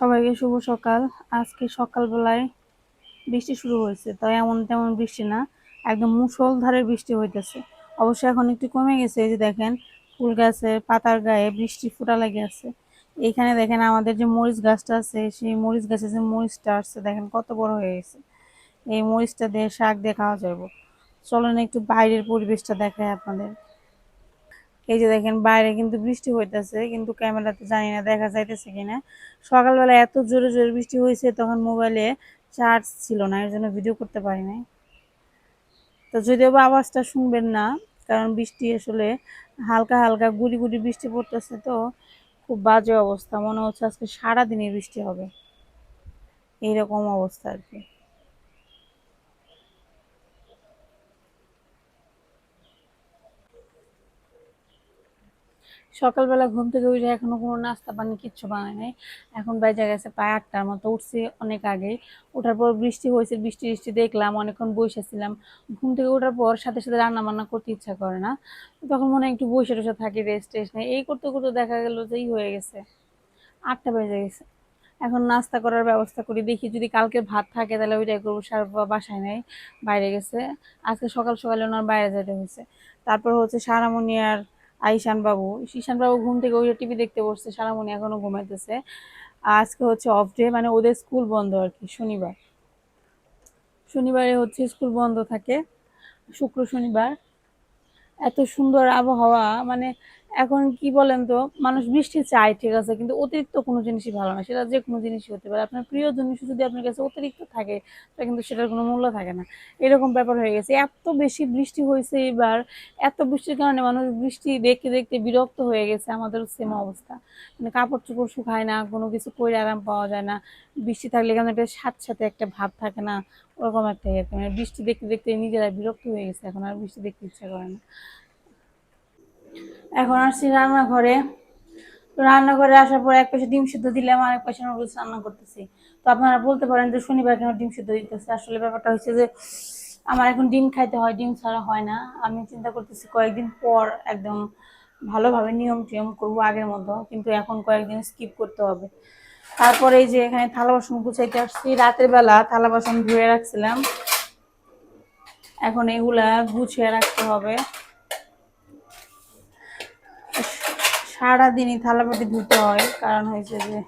সবাইকে শুভ সকাল। আজকে সকালবেলায় বৃষ্টি শুরু হয়েছে, তাই এমন তেমন বৃষ্টি না, একদম মুষলধারে বৃষ্টি হইতেছে। অবশ্য এখন একটু কমে গেছে, এই যে দেখেন, ফুল গাছের পাতার গায়ে বৃষ্টি ফুটা লেগে আছে। এখানে দেখেন আমাদের যে মরিচ গাছটা আছে, সেই মরিচ গাছে যে মরিচটা আসছে, দেখেন কত বড় হয়ে গেছে। এই মরিচটা দিয়ে শাক দিয়ে খাওয়া যাবে চলেন একটু বাইরের পরিবেশটা দেখায় আপনাদের। এই যে দেখেন, বাইরে কিন্তু বৃষ্টি হইতেছে, কিন্তু ক্যামেরাতে জানি না, দেখা যাইতেছে কিনা। সকালবেলা এত জোরে জোরে বৃষ্টি হয়েছে তখন মোবাইলে চার্জ ছিল না, এর জন্য ভিডিও করতে পারি নাই। তো যদিও বা আওয়াজটা শুনবেন না, কারণ বৃষ্টি আসলে হালকা হালকা গুড়ি গুড়ি বৃষ্টি পড়তেছে তো, খুব বাজে অবস্থা। মনে হচ্ছে আজকে সারাদিনই বৃষ্টি হবে। এইরকম অবস্থা আর কি। সকালবেলা ঘুম থেকে উঠে এখনও কোনো নাস্তা পানি, কিচ্ছু বানাই নাই। এখন বেজে গেছে প্রায় আটটার মতো, উঠছি অনেক আগেই। ওঠার পর বৃষ্টি হয়েছে, বৃষ্টি বৃষ্টি দেখলাম, অনেকক্ষণ বসেছিলাম ঘুম থেকে ওঠার পর সাথে সাথে রান্না বান্না করতে ইচ্ছা করে না। তখন মনে একটু বসে টসে থাকি রেস্ট টেস্ট নেই। এই করতে করতে দেখা গেল যে এই হয়ে গেছে, আটটা বেজে গেছে। এখন নাস্তা করার ব্যবস্থা করি, দেখি যদি কালকে ভাত থাকে তাহলে ওইটাই করব, সার বাসায় নেই, বাইরে গেছে। আজকে সকাল সকালে ওনার বাইরে যেতে হয়েছে। তারপর হচ্ছে সারামণি আর আইসান বাবু ঈশান বাবু ঘুম থেকে ওই টিভি দেখতে বসছে সারামণি এখনও ঘুমাইতেছে। আজকে হচ্ছে অফ ডে মানে ওদের স্কুল বন্ধ আর কি, শনিবার। শনিবারে হচ্ছে স্কুল বন্ধ থাকে, শুক্র শনিবার। এত সুন্দর আবহাওয়া মানে এখন কি বলেন তো, মানুষ বৃষ্টি চায়, ঠিক আছে, কিন্তু অতিরিক্ত কোনো জিনিসই ভালো না, সেটা যে কোনো জিনিসই হতে পারে। আপনার প্রিয় জিনিস যদি আপনার কাছে অতিরিক্ত থাকে, তা কিন্তু সেটার কোনো মূল্য থাকে না। এরকম ব্যাপার হয়ে গেছে। এত বেশি বৃষ্টি হয়েছে এবার, এত বৃষ্টির কারণে মানুষ বৃষ্টি দেখতে দেখতে বিরক্ত হয়ে গেছে আমাদের সেম অবস্থা। মানে কাপড় চোপড় শুকায় না, কোনো কিছু করে আরাম পাওয়া যায় না। বৃষ্টি থাকলে কেমন একটা সাথে সাথে একটা ভাব থাকে না, ওরকম একটা ইয়ে মানে বৃষ্টি দেখতে দেখতে নিজেরা বিরক্ত হয়ে গেছে, এখন আর বৃষ্টি দেখতে ইচ্ছা করে না। এখন আসছি রান্নাঘরে। রান্নাঘরে আসার পর এক পাশে ডিম সিদ্ধ দিলাম, আর এক পাশে নুডলস রান্না করতেছি। তো আপনারা বলতে পারেন যে শনিবার কেন ডিম সিদ্ধ দিতেছে? আসলে ব্যাপারটা হচ্ছে যে, আমার এখন ডিম খাইতে হয়, ডিম ছাড়া হয় না। আমি চিন্তা করতেছি কয়েকদিন পর একদম ভালোভাবে নিয়ম টিয়ম করব আগের মতো, কিন্তু এখন কয়েকদিন স্কিপ করতে হবে। তারপরে এই যে এখানে থালা বাসন গুছাইতে আসছি। রাতের বেলা থালা বাসন ধুয়ে রাখছিলাম। এখন এগুলা গুছিয়ে রাখতে হবে। সারাদিনই থালাবাটি ধুতে হয়। কারণ হয়েছে যে,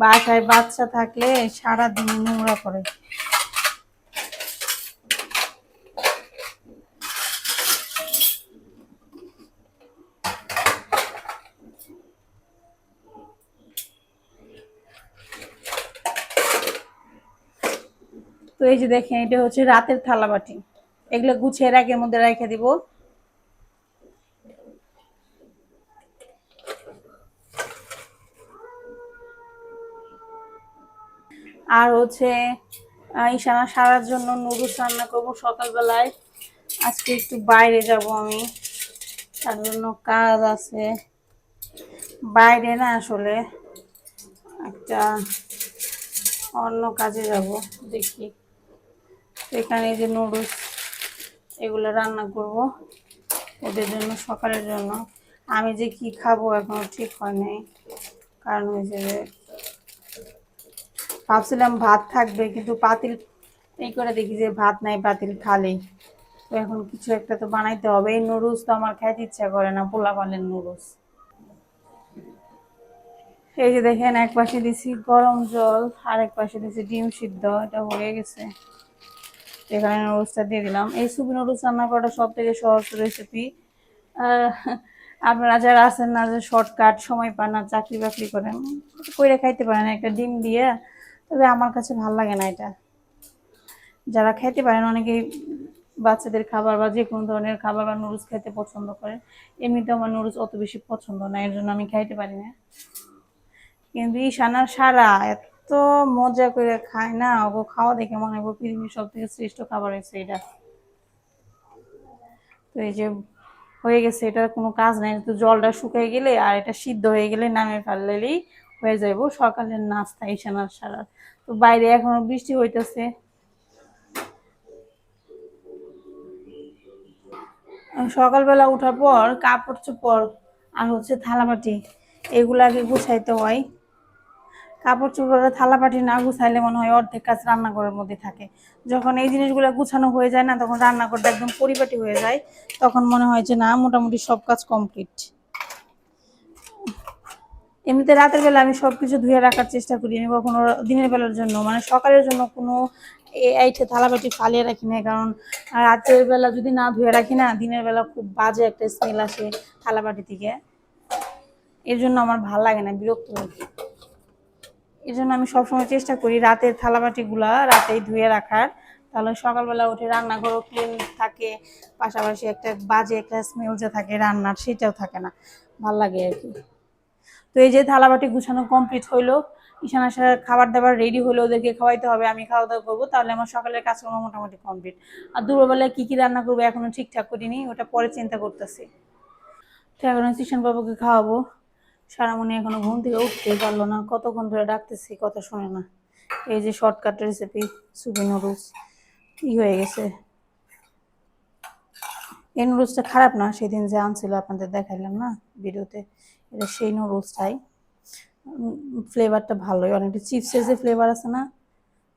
বাসায় বাচ্চা থাকলে সারাদিন নোংরা করে। তো এই যে দেখেন, এটা হচ্ছে রাতের থালাবাটি। এগুলো গুছিয়ে রাখের মধ্যে রেখে দিব। আর হচ্ছে ইশানা সারার জন্য নুডলস রান্না করব সকালবেলায়। আজকে একটু বাইরে যাব আমি, তার জন্য কাজ আছে। বাইরে না আসলে একটা অন্য কাজে যাব, দেখি। এখানে যে নুডলস, এগুলো রান্না করব ওদের জন্য, সকালের জন্য। আমি যে কি খাব এখনও ঠিক হয় নাই, কারণ হয়েছে যে ভাবছিলাম ভাত থাকবে, কিন্তু পাতিল এই করে দেখি যে ভাত নাই, পাতিল খালি। তো এখন কিছু একটা তো বানাইতে হবে। এই নুডলস তো আমার খেতে ইচ্ছা করে না, পোলা পালের নুডলস। এই যে দেখেন, এক পাশে দিছি গরম জল, আর এক পাশে দিছি ডিম সিদ্ধ, এটা হয়ে গেছে। এখানে নুডলসটা দিয়ে দিলাম। এই সুপি নুডলস রান্না করাটা সব থেকে সহজ রেসিপি আপনারা যারা আছেন না যে শর্টকাট সময় পান না চাকরি বাকরি করেন, কইরা খাইতে পারেন। একটা ডিম দিয়ে তবে আমার কাছে ভালো লাগে না এটা। যারা খাইতে পারেন অনেকেই বাচ্চাদের খাবার বা যে কোনো ধরনের খাবার বা নুডলস খেতে পছন্দ করে। এমনিতে আমার নুডলস অত বেশি পছন্দ না, এর জন্য আমি খাইতে পারি না। কিন্তু ঈশানার সারা এত মজা করে খায় না ও খাওয়া দেখে মনে হয় পৃথিবীর সব থেকে শ্রেষ্ঠ খাবার হয়েছে এটা। তো এই যে হয়ে গেছে, এটার কোনো কাজ নাই, তো জলটা শুকিয়ে গেলে আর এটা সিদ্ধ হয়ে গেলে নামে ফেললেই হয়ে যাইব, সকালের নাস্তা ঈশানার সারা। তো বাইরে এখনও বৃষ্টি হইতেছে। সকালবেলা উঠার পর, কাপড় চোপড় আর হচ্ছে থালাবাটি, এগুলো আগে গুছাইতে হয়। কাপড় চোপড়ের থালাবাটি না গুছাইলে মনে হয় অর্ধেক কাজ রান্নাঘরের মধ্যে থাকে। যখন এই জিনিসগুলো গুছানো হয়ে যায় না, তখন রান্নাঘরটা একদম পরিপাটি হয়ে যায়। তখন মনে হয় যে না, মোটামুটি সব কাজ কমপ্লিট। এমনিতে রাতের বেলা আমি সব কিছু ধুয়ে রাখার চেষ্টা করি, আমি কখনো দিনের বেলার জন্য মানে সকালের জন্য কোনো এইটা থালাবাটি ফালিয়ে রাখি না, কারণ রাতের বেলা যদি না ধুয়ে রাখি না, দিনের বেলা খুব বাজে একটা স্মেল আসে থালাবাটি থেকে। এর জন্য আমার ভালো লাগে না, বিরক্ত লাগে। এই জন্য আমি সবসময় চেষ্টা করি রাতের থালাবাটিগুলা রাতেই ধুয়ে রাখার। তাহলে সকালবেলা উঠে রান্নাঘরও ক্লিন থাকে, পাশাপাশি একটা বাজে একটা স্মেল যে থাকে রান্নার, সেটাও থাকে না। ভালো লাগে আর কি। তো এই যে থালাবাটি গুছানো কমপ্লিট হইল, ঈশান আসার খাবার দাবার রেডি হলো ওদেরকে খাওয়াইতে হবে, আমি খাওয়া দাওয়া করব, তাহলে আমার সকালের কাজকর্ম মোটামুটি কমপ্লিট আর দুপুরবেলায় কী কী রান্না করব এখনও ঠিকঠাক করিনি, ওটা পরে চিন্তা করতেছি। তো এখন ঈশান বাবুকে খাওয়াবো। সারামণি এখনও ঘুম থেকে উঠতে পারল না, কতক্ষণ ধরে ডাকতেছি কথা শোনে না। এই যে শর্টকাট রেসিপি সুপি নুডলস ই হয়ে গেছে। এই নুডলসটা খারাপ না, সেদিন যে আনছিল আপনাদের দেখাইলাম না, ভিডিওতে। এটা সেই নুডলসটাই ফ্লেভারটা ভালোই। অনেকটা চিপসের যে ফ্লেভার আছে না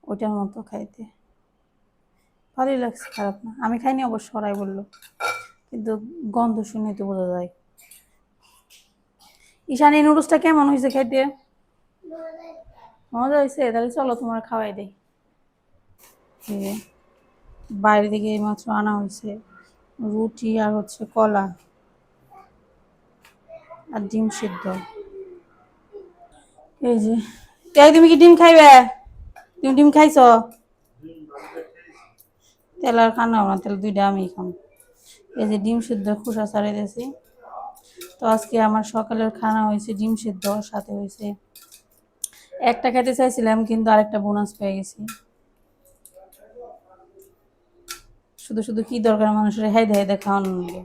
ওইটার মতো খাইতে। ভালোই লাগছে খারাপ না। আমি খাইনি অবশ্য ওরাই বলল। কিন্তু গন্ধ শুনে তো বোঝা যায়। ঈশান এই নুডলসটা কেমন হয়েছে খাইতে? মজা হয়েছে। তাহলে চলো তোমার খাওয়াই দেই। এই যে, বাইরে থেকে মাত্র আনা হয়েছে। রুটি আর হচ্ছে কলা। আর ডিম সিদ্ধ। এই যে তাই তুমি কি ডিম খাইবে? তুমি ডিম খাইছ? তেল আর খানা না, তেল দুইটা আমি খাম। এই যে ডিম সিদ্ধ, খোসা ছাড়াই দিয়েছি। তো আজকে আমার সকালের খানা হয়েছে ডিম সিদ্ধ, সাথে হয়েছে একটা খেতে চাইছিলাম, কিন্তু আরেকটা বোনাস পেয়ে গেছি। শুধু শুধু কি দরকার মানুষের? হাইদে হাইদে খাওয়ানো লাগে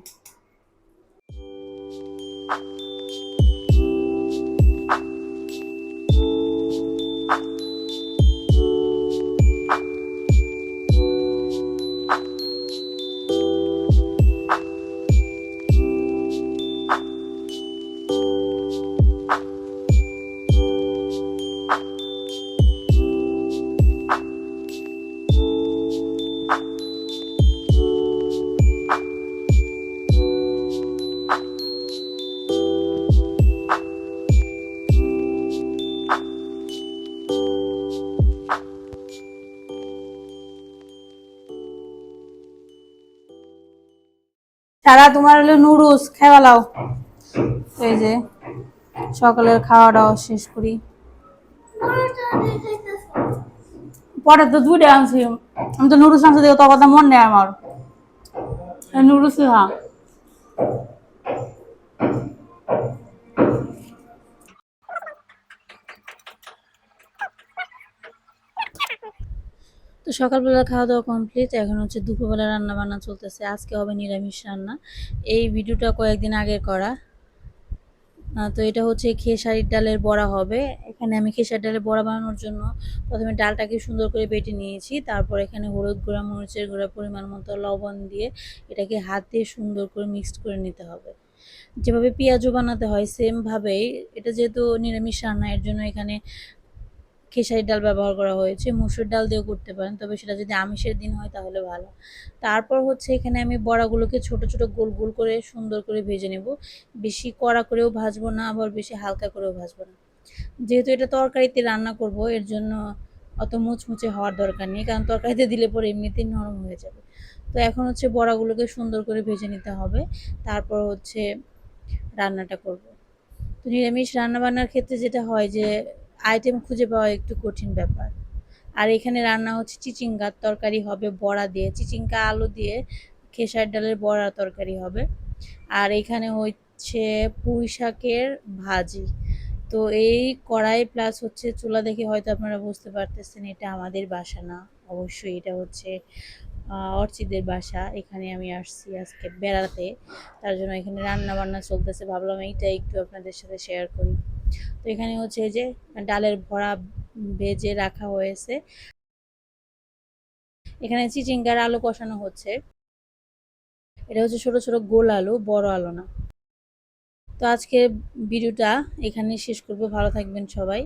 তারা তোমার হলো নুডলস খেয়ালাও লাও এই যে, সকালের খাওয়া দাওয়া শেষ করি। পরে তো দুইটা আনছি। আমি তো নুডলস আনছি দেখো তো কথা মন নেই আমার। নুডলস খা। সকালবেলা খাওয়া দাওয়া কমপ্লিট এখন হচ্ছে দুপুরবেলা রান্না বান্না চলতেছে। আজকে হবে নিরামিষ রান্না। এই ভিডিওটা কয়েকদিন আগের করা। তো এটা হচ্ছে খেসারির ডালের বড়া হবে। এখানে আমি খেসারির ডালের বড়া বানানোর জন্য প্রথমে ডালটাকে সুন্দর করে বেটে নিয়েছি। তারপর এখানে হলুদ গুঁড়া, মরিচের গুঁড়া পরিমাণ মতো লবণ দিয়ে এটাকে হাত দিয়ে সুন্দর করে মিক্সড করে নিতে হবে। যেভাবে পেঁয়াজও বানাতে হয় সেমভাবেই এটা যেহেতু নিরামিষ রান্না, এর জন্য এখানে খেসারির ডাল ব্যবহার করা হয়েছে, মুসুর ডাল দিয়েও করতে পারেন, তবে সেটা যদি আমিষের দিন হয় তাহলে ভালো। তারপর হচ্ছে এখানে আমি বড়াগুলোকে ছোট ছোট গোল গোল করে সুন্দর করে ভেজে নেব। বেশি কড়া করেও ভাজবো না, আবার বেশি হালকা করেও ভাজবো না। যেহেতু এটা তরকারিতে রান্না করব, এর জন্য অত মুচমুচে হওয়ার দরকার নেই, কারণ তরকারিতে দিলে পরে এমনিতেই নরম হয়ে যাবে। তো এখন হচ্ছে বড়াগুলোকে সুন্দর করে ভেজে নিতে হবে, তারপর হচ্ছে রান্নাটা করব। তো নিরামিষ রান্নাবান্নার ক্ষেত্রে যেটা হয় যে আইটেম খুঁজে পাওয়া একটু কঠিন ব্যাপার। আর এখানে রান্না হচ্ছে চিচিঙ্গার তরকারি হবে, বড়া দিয়ে, চিচিঙ্গা, আলু দিয়ে খেসার ডালের বড়া তরকারি হবে। আর এখানে হচ্ছে পুঁই শাকের ভাজি। তো এই কড়াই প্লাস হচ্ছে চুলা দেখে হয়তো আপনারা বুঝতে পারতেছেন, এটা আমাদের বাসা না। অবশ্যই এটা হচ্ছে অর্চিদের বাসা। এখানে আমি আসছি আজকে বেড়াতে। তার জন্য এখানে রান্না বান্না চলতেছে। ভাবলাম এইটা একটু আপনাদের সাথে শেয়ার করি। তো এখানে হচ্ছে যে ডালের ভরা ভেজে রাখা হয়েছে। এখানে চিচিঙ্গার আলু কষানো হচ্ছে। এটা হচ্ছে ছোট ছোট গোল আলু, বড় আলু না। তো আজকে ভিডিওটা এখানে শেষ করব। ভালো থাকবেন সবাই।